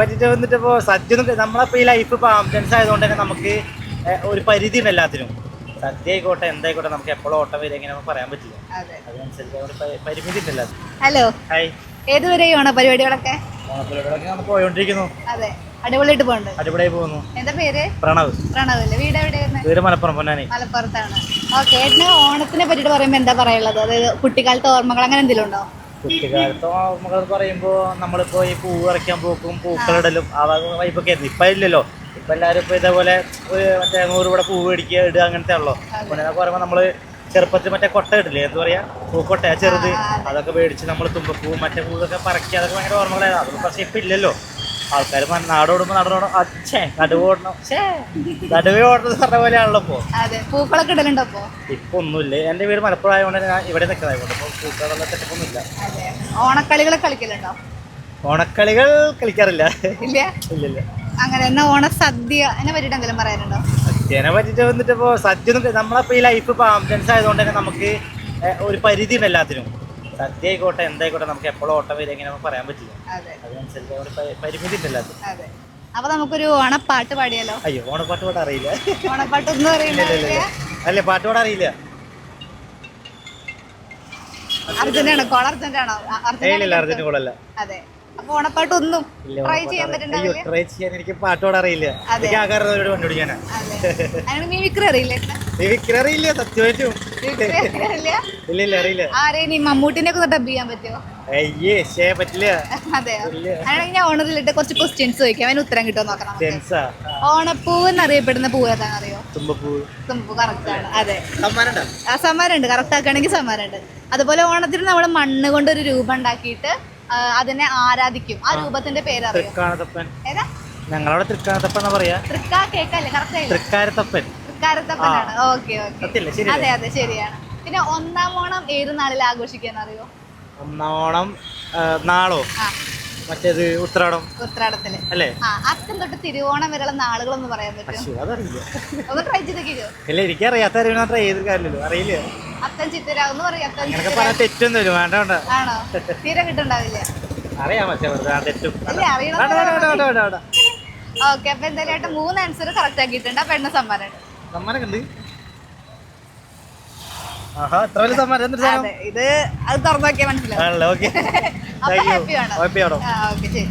പറ്റിട്ട് വന്നിട്ട് ഇപ്പോൾ സദ്യ നമ്മളിപ്പോൾ ഈ ലൈഫ് ഇപ്പോൾ ആംബുലൻസ് ആയതുകൊണ്ട് തന്നെ നമുക്ക് ഒരു പരിധി ഉണ്ട് എല്ലാത്തിനും. സദ്യ ആയിക്കോട്ടെ എന്തായിക്കോട്ടെ നമുക്ക് എപ്പോഴും ഓട്ടം വരും എങ്ങനെ നമുക്ക് പറയാൻ പറ്റില്ല. അതെ. അതിനനുസരിച്ച് പരിമിതി ഉണ്ട് എല്ലാത്തിനും ഹലോ ഹായ് ഏതുവരെയാണോ പരിപാടികളൊക്കെ ഓണപ്പരിപാടികളൊക്കെ നമ്മൾ പോയോണ്ടിരിക്കുന്നു. അതെ. അടിപൊളിയായിട്ട് പോകുന്നുണ്ട് അടിപൊളിയായി പോകുന്നു. എന്താ പേര്? പ്രണവ്. പ്രണവ് അല്ലേ? വീട് എവിടെയായിരുന്നു? വീട് മലപ്പുറം പൊന്നാനി. മലപ്പുറത്താണ്. ഓക്കെ ഏട്ടന് ഓണത്തിനെ പറ്റിയിട്ട് പറയുമ്പോൾ എന്താ പറയുള്ളത് അതായത് കുട്ടിക്കാലത്തെ ഓർമ്മകൾ അങ്ങനെ എന്തെങ്കിലും ഉണ്ടോ? കുട്ടിക്കാലത്ത് ഓർമ്മകൾ പറയുമ്പോൾ നമ്മളിപ്പോൾ ഈ പൂ പറിക്കാൻ പോക്കും പൂക്കളിടലും ആ വൈപ്പൊക്കെ ആയിരുന്നു. ഇപ്പം ഇല്ലല്ലോ. ഇപ്പം എല്ലാവരും ഇപ്പോൾ ഇതേപോലെ ഒരു മറ്റേ നൂറ് ഇവിടെ പൂ മേടിക്കുക ഇടുക അങ്ങനത്തെ ഉള്ളോ? പിന്നെ പറയുമ്പോൾ നമ്മൾ ചെറുപ്പത്തിൽ മറ്റേ കൊട്ട ഇടില്ലേ? എന്താ പറയാ? പൂക്കൊട്ട ചെറുത്. അതൊക്കെ മേടിച്ച് നമ്മൾ തുമ്പപ്പൂ മറ്റേ പൂവൊക്കെ പറക്കി അതൊക്കെ ഭയങ്കര ഓർമ്മകളായിരുന്നു. അതൊന്നും പക്ഷേ ഇപ്പം ഇല്ലല്ലോ. ആൾക്കാർ നാടോടുമ്പോ നടന്നോടും അച്ഛേ നടുവ് ഓടണം. ഛേ. നടുവേ ഓടണം പറഞ്ഞ പോലെയാണല്ലോ ഇപ്പോ. അതെ പൂക്കളൊക്കെ ഇടലുണ്ടോ അപ്പോ ഇപ്പൊ ഒന്നുമില്ല. എന്റെ വീട് മലപ്പുറം ആയതുകൊണ്ട് ഞാൻ ഇവിടെ നിൽക്കുന്നതായതുകൊണ്ട് പൂക്കളൊന്നും പൂക്കളുള്ള സെറ്റപ്പൊന്നുമില്ല അതെ. ഓണക്കളികൾ കളിക്കലുണ്ടോ? ഓണക്കളികൾ കളിക്കാറില്ല. ഇല്ല? ഇല്ലില്ല അങ്ങനെ എന്നാ ഓണ സദ്യ എന്നെ എന്തെങ്കിലും പറയാനുണ്ടോ? സദ്യനെ പറ്റിട്ട് വന്നിട്ട് ഇപ്പോൾ സദ്യ നമ്മളപ്പോ ഈ ലൈഫ് ഇപ്പൊ ആംബുലൻസ് ആയതുകൊണ്ട് തന്നെ നമുക്ക് ഒരു പരിധി ഉണ്ട് എല്ലാത്തിനും സദ്യ ആയിക്കോട്ടെ എന്തായിക്കോട്ടെ നമുക്ക് എപ്പോഴും ഓട്ടം വരും എങ്ങനെ നമുക്ക് പറയാൻ പറ്റില്ല. അതെ. അതിനനുസരിച്ച് പ- പരിമിതി ഉണ്ടല്ലോ അത്. അതെ. അപ്പൊ നമുക്കൊരു ഓണപ്പാട്ട് പാടിയാലോ? അയ്യോ ഓണപ്പാട്ട് പാടാൻ അറിയില്ല. ഓണപ്പാട്ട് ഒന്നും അറിയില്ല അല്ലേ പാട്ട് പാടാൻ അറിയില്ല. അർജന്റാണോ കോൾ അർജന്റാണോ അർജന്റ് അർജന്റ് കോളല്ല. അതെ. അപ്പൊ ഓണപ്പാട്ട് ഒന്നും ട്രൈ ചെയ്യാൻ പറ്റുന്നുണ്ടാവില്ല ട്രൈ ചെയ്യാൻ എനിക്ക് അറിയില്ല. എനിക്ക് മിമിക്രി അറിയില്ല? സത്യമായിട്ടും. ഇല്ല ഇല്ല അറിയില്ല. മമ്മൂട്ടിനെ ഒക്കെ ഡബ് ചെയ്യാൻ പറ്റുമോ അയ്യേ പറ്റില്ല. അതെയോ ഇല്ല. അങ്ങനെയാണെങ്കിൽ ഞാൻ ഓണറിലിട്ട് കുറച്ച് ക്വസ്റ്റ്യൻസ് ചോദിക്കാം. ഉത്തരം കിട്ടുമോ നോക്കണം ഓണപ്പൂവ് എന്നറിയപ്പെടുന്ന പൂവ് ഏതാണെന്ന് അറിയോ തുമ്പപ്പൂ തുമ്പ് കറക്റ്റ് ആണ്. അതെ. സമ്മാനം കറക്റ്റ് ആക്കുകയാണെങ്കിൽ സമ്മാനമുണ്ട്. അതുപോലെ ഓണത്തിന് നമ്മൾ മണ്ണ് കൊണ്ട് ഒരു രൂപം ഉണ്ടാക്കിയിട്ട് അതിനെ ആരാധിക്കും. ആ രൂപത്തിന്റെ പേര് തൃക്കാണത്തപ്പൻ ഞങ്ങളവിടെ തൃക്കാണത്തപ്പൻ എന്നാ പറയാ? തൃക്കാ കേക്കല്ലേ കറക്റ്റ് തൃക്കാരത്തപ്പൻ. തൃക്കാരത്തപ്പനാണ്. Okay okay. അതെ അതെ ശരിയാണ്. പിന്നെ ഒന്നാം ഓണം ഏത് നാളിൽ ആഘോഷിക്കാൻ അറിയോ? ഒന്നാം ഓണം നാളോ? മറ്റേത് ഉത്രാടം. ഉത്രാടത്തിൽ അല്ലേ? അത്തം തൊട്ട് തിരുവോണം വരെയുള്ള നാളുകളൊന്നും പറയാൻ പറ്റും അതറിയില്ല ഒന്ന് ട്രൈ ചെയ്തോ ഇല്ല എനിക്കറിയാത്ത അറിയണ ട്രൈ അറിയില്ല അത്തം ചിത്തിര ഒന്ന് പറയാം അത്തം അങ്ങനൊക്കെ ചിത്തിര തെറ്റൊന്നും വരും വേണ്ട വേണ്ട. ആണോ? തീരെ കിട്ടുണ്ടാവില്ല അറിയാൻ പക്ഷേ വെറുതെ ആ തെറ്റും. വേണ്ട. ഇല്ല അറിയണം വേണ്ട വേണ്ട വേണ്ട വേണ്ട വേണ്ട. ഓക്കെ അപ്പൊ എന്തായാലും ഏട്ടൻ മൂന്ന് ആൻസർ കറക്റ്റ് ആക്കിയിട്ടുണ്ട്. അപ്പൊ എണ്ണ സമ്മാനം. സമ്മാനമൊക്കെ ഉണ്ട് ആഹാ എത്ര വലിയ സമ്മാനം? എന്തൊരു സാധനം? അതെ ഇത് അത് തുറന്നു നോക്കിയാൽ മനസ്സിലാവും. ആണല്ലോ? ഓക്കെ. അപ്പൊ ഹാപ്പി ആണോ? ഹാപ്പി ആണോ? ആ ഓക്കെ ശരി.